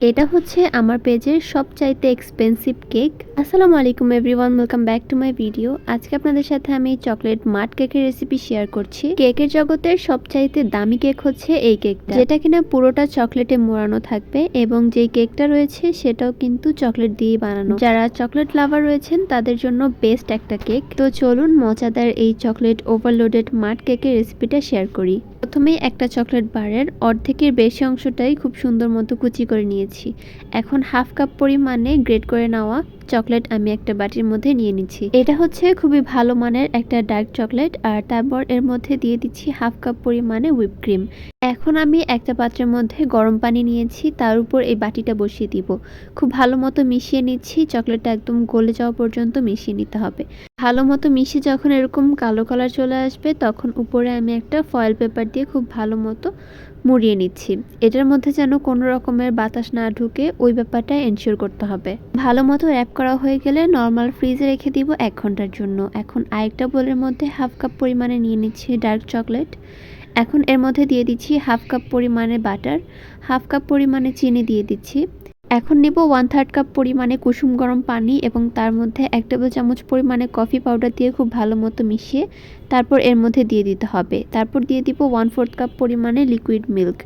এটা হচ্ছে আমার পেজের সবচাইতে এক্সপেন্সিভ কেক আসসালামু আলাইকুম everyone welcome back to my video আজকে আপনাদের সাথে আমি চকলেট মাট কেকের রেসিপি শেয়ার করছি। কেকের জগতের সবচাইতে দামি কেক হচ্ছে এই কেকটা যেটা কিনা পুরোটা চকলেটে মোড়ানো থাকবে এবং যেই কেকটা রয়েছে সেটাও কিন্তু চকলেট দিয়ে বানানো। যারা চকলেট লাভার রয়েছেন, তাদের জন্য বেস্ট একটা কেক তো চলুন মজাদার এই চকলেট ওভারলোডেড মাট কেকের রেসিপিটা শেয়ার করি। প্রথমেই একটা চকলেট বারের অর্ধেকের বেশি অংশটাই খুব সুন্দর মতো কুচি করে নিয়েছি। এখন হাফ কাপ পরিমাণে গ্রেট করে নেওয়া চকলেট আমি একটা বাটির মধ্যে নিয়ে নিচ্ছি। এটা হচ্ছে খুবই ভালো মানের একটা ডার্ক চকলেট আর তারপর এর মধ্যে দিয়ে দিচ্ছি হাফ কাপ পরিমাণে হুইপ ক্রিম। এখন আমি একটা পাত্রের মধ্যে গরম পানি নিয়েছি, তার উপর এই বাটিটা বসিয়ে দিব। খুব ভালো মতো মিশিয়ে নিচ্ছি, চকলেটটা একদম গলে যাওয়া পর্যন্ত মিশিয়ে নিতে হবে। ভালো মতো মিশিয়ে যখন এরকম কালো কালার চলে আসবে, তখন উপরে আমি একটা ফয়েল পেপার দিয়ে খুব ভালো মতো মুড়িয়ে নিচ্ছি। এটার মধ্যে যেন কোনো রকমের বাতাস না ঢুকে ওই ব্যাপারটা এনশিওর করতে হবে। ভালো মতো র্যাপ করা হয়ে গেলে নর্মাল ফ্রিজে রেখে দিব এক ঘণ্টার জন্য। এখন আরেকটা বোলের মধ্যে হাফ কাপ পরিমাণে নিয়ে নিচ্ছি ডার্ক চকলেট এখন এর মধ্যে দিয়ে দিচ্ছি হাফ কাপ পরিমাণে বাটার হাফ কাপ পরিমাণে চিনি দিয়ে দিচ্ছি। এখন নেব ওয়ান থার্ড কাপ পরিমাণে কুসুম গরম পানি এবং তার মধ্যে এক টেবিল চামচ পরিমাণে কফি পাউডার দিয়ে খুব ভালো মতো মিশিয়ে তারপর এর মধ্যে দিয়ে দিতে হবে। তারপর দিয়ে দিব ওয়ান ফোর্থ কাপ পরিমাণে লিকুইড মিল্ক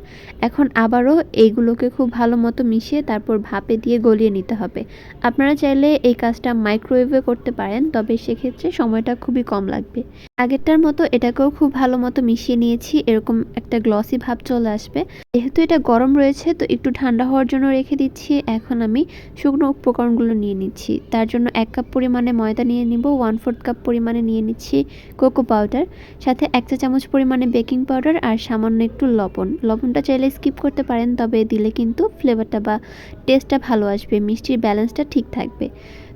এখন আবারও এইগুলোকে খুব ভালো মতো মিশিয়ে তারপর ভাপে দিয়ে গলিয়ে নিতে হবে। আপনারা চাইলে এই কাজটা মাইক্রোওয়েভে করতে পারেন, তবে সেক্ষেত্রে সময়টা খুবই কম লাগবে। আগেরটার মতো এটাকেও খুব ভালো মতো মিশিয়ে নিয়েছি, এরকম একটা গ্লসি ভাব চলে আসবে। যেহেতু এটা গরম রয়েছে, তো একটু ঠান্ডা হওয়ার জন্য রেখে দিচ্ছি। এখন আমি শুকনো উপকরণগুলো নিয়ে নিচ্ছি। তার জন্য এক কাপ পরিমাণে ময়দা নিয়ে নিব ওয়ান ফোর্থ কাপ পরিমাণে নিয়ে নিচ্ছি কোকো পাউডার সাথে এক চা চামচ পরিমাণে বেকিং পাউডার আর সামান্য একটু লবণ। লবণটা চাইলে স্কিপ করতে পারেন, তবে দিলে কিন্তু ফ্লেভারটা বা টেস্টটা ভালো আসবে, মিষ্টির ব্যালেন্সটা ঠিক থাকবে।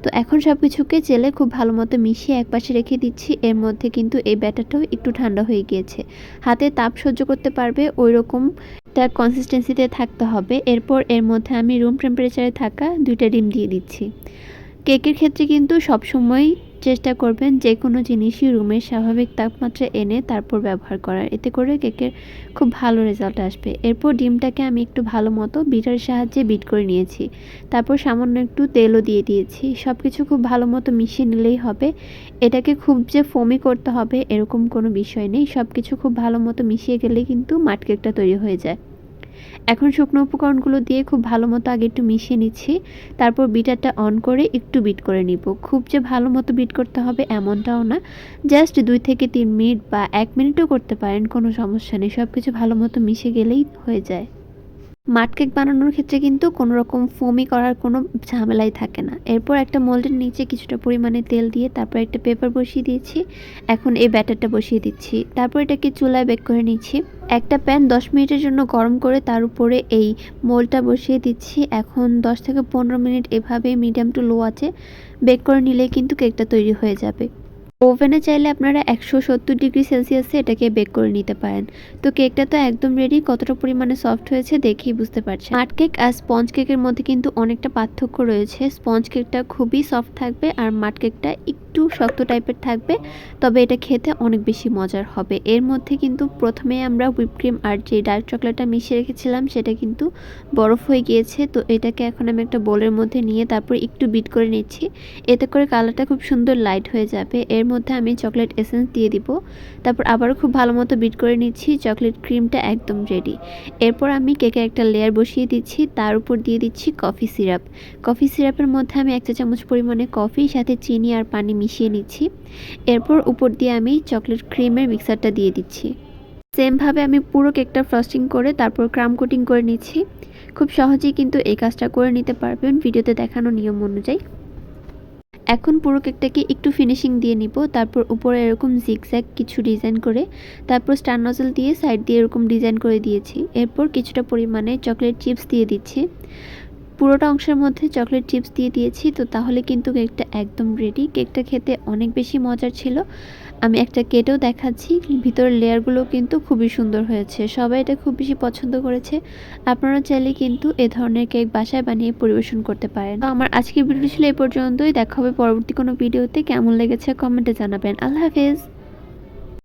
তো এখন সব কিছুকে চেলে খুব ভালো মতো মিশিয়ে একপাশে রেখে দিচ্ছি। এর মধ্যে কিন্তু এই ব্যাটারটাও একটু ঠান্ডা হয়ে গিয়েছে। হাতে তাপ সহ্য করতে পারবে ওই রকম তার কনসিস্টেন্সিতে থাকতে হবে। এরপর এর মধ্যে আমি রুম টেম্পারেচারে থাকা দুইটা ডিম দিয়ে দিচ্ছি। কেকের ক্ষেত্রে কিন্তু সবসময় চেষ্টা করবেন যে কোনো জিনিসই রুমের স্বাভাবিক তাপমাত্রা এনে তারপর ব্যবহার করার। এতে করে কেকের খুব ভালো রেজাল্ট আসবে। এরপর ডিমটাকে আমি একটু ভালো মতো বিটার সাহায্যে বিট করে নিয়েছি। তারপর সামান্য একটু তেলও দিয়ে দিয়েছি। সব কিছু খুব ভালো মতো মিশিয়ে নিলেই হবে। এটাকে খুব যে ফোমি করতে হবে এরকম কোনো বিষয় নেই। সব কিছু খুব ভালো মতো মিশিয়ে গেলেই কিন্তু মাট কেকটা তৈরি হয়ে যায়। এখন শুকনো উপকরণগুলো দিয়ে খুব ভালো মতো আগে একটু মিশিয়ে নিচ্ছি। তারপর বিটারটা অন করে একটু বিট করে নিব। খুব যে ভালো মতো বিট করতে হবে এমনটাও না। জাস্ট দুই থেকে তিন মিনিট বা এক মিনিটও করতে পারেন, কোনো সমস্যা নেই। সব কিছু ভালো মতো মিশে গেলেই হয়ে যায়। মাট কেক বানানোর ক্ষেত্রে কিন্তু কোনো রকম ফোমি করার কোনো ঝামেলাই থাকে না। এরপর একটা মোল্ডের নিচে কিছুটা পরিমাণে তেল দিয়ে তারপর একটা পেপার বসিয়ে দিয়েছি। এখন এই ব্যাটারটা বসিয়ে দিচ্ছি। তারপর এটাকে চুলায় বেক করে নিচ্ছি। একটা প্যান দশ মিনিটের জন্য গরম করে তার উপরে এই মোলটা বসিয়ে দিচ্ছি। এখন দশ থেকে পনেরো মিনিট এভাবে মিডিয়াম টু লো আছে। বেক করে নিলে কিন্তু কেকটা তৈরি হয়ে যাবে। ওভেনে চাইলে আপনারা একশো সত্তর ডিগ্রি সেলসিয়াসে এটাকে বেক করে নিতে পারেন। তো কেকটা তো একদম রেডি কতটা পরিমাণে সফট হয়েছে দেখেই বুঝতে পারছেন। মাট কেক আর স্পঞ্জ কেকের মধ্যে কিন্তু অনেকটা পার্থক্য রয়েছে। স্পঞ্জ কেকটা খুবই সফট থাকবে আর মাট কেকটা একটু শক্ত টাইপের থাকবে, তবে এটা খেতে অনেক বেশি মজার হবে। এর মধ্যে কিন্তু প্রথমে আমরা হুইপ ক্রিম আর যে ডার্ক চকলেটটা মিশিয়ে রেখেছিলাম, সেটা কিন্তু বরফ হয়ে গিয়েছে। তো এটাকে এখন আমি একটা বোলের মধ্যে নিয়ে তারপর একটু বিট করে নিচ্ছি। এতে করে কালারটা খুব সুন্দর লাইট হয়ে যাবে। এর মধ্যে আমি চকলেট এসেন্স দিয়ে দিব। তারপর আবারও খুব ভালো মতো বিট করে নিচ্ছি। চকলেট ক্রিমটা একদম রেডি এরপর আমি কেকের একটা লেয়ার বসিয়ে দিচ্ছি। তার উপর দিয়ে দিচ্ছি কফি সিরাপ কফি সিরাপের মধ্যে আমি এক চা চামচ পরিমাণে কফি সাথে চিনি আর পানি মিশিয়ে নিচ্ছি। এরপর উপর দিয়ে আমি চকলেট ক্রিমের মিক্সারটা দিয়ে দিচ্ছি। সেমভাবে আমি পুরো কেকটা ফ্রস্টিং করে তারপর ক্রাম কোটিং করে নিচ্ছি। খুব সহজেই কিন্তু এই কাজটা করে নিতে পারবেন। ভিডিওতে দেখানো নিয়ম অনুযায়ী। এখন পুরো কেকটাকে একটু ফিনিশিং দিয়ে নিব। তারপর উপরে এরকম জিগজ্যাগ কিছু ডিজাইন করে, তারপর স্টার নজল দিয়ে সাইড দিয়ে এরকম ডিজাইন করে দিয়েছি। এরপর কিছুটা পরিমাণে চকলেট চিপস দিয়ে দিচ্ছি। পুরোটা অংশের মধ্যে চকলেট চিপস দিয়ে দিয়েছি, তো তাহলে কিন্তু কেকটা একদম রেডি কেকটা খেতে অনেক বেশি মজার ছিল। আমি একটা কেটেও দেখাচ্ছি, ভিতরের লেয়ারগুলো কিন্তু খুবই সুন্দর হয়েছে। সবাই এটা খুব বেশি পছন্দ করেছে। আপনারা চাইলে কিন্তু এ ধরনের কেক বাসায় বানিয়ে পরিবেশন করতে পারেন। তো আমার আজকের ভিডিও ছিল এই পর্যন্তই। দেখা হবে পরবর্তী কোনো ভিডিওতে কেমন লেগেছে কমেন্টে জানাবেন। আল্লাহ হাফেজ।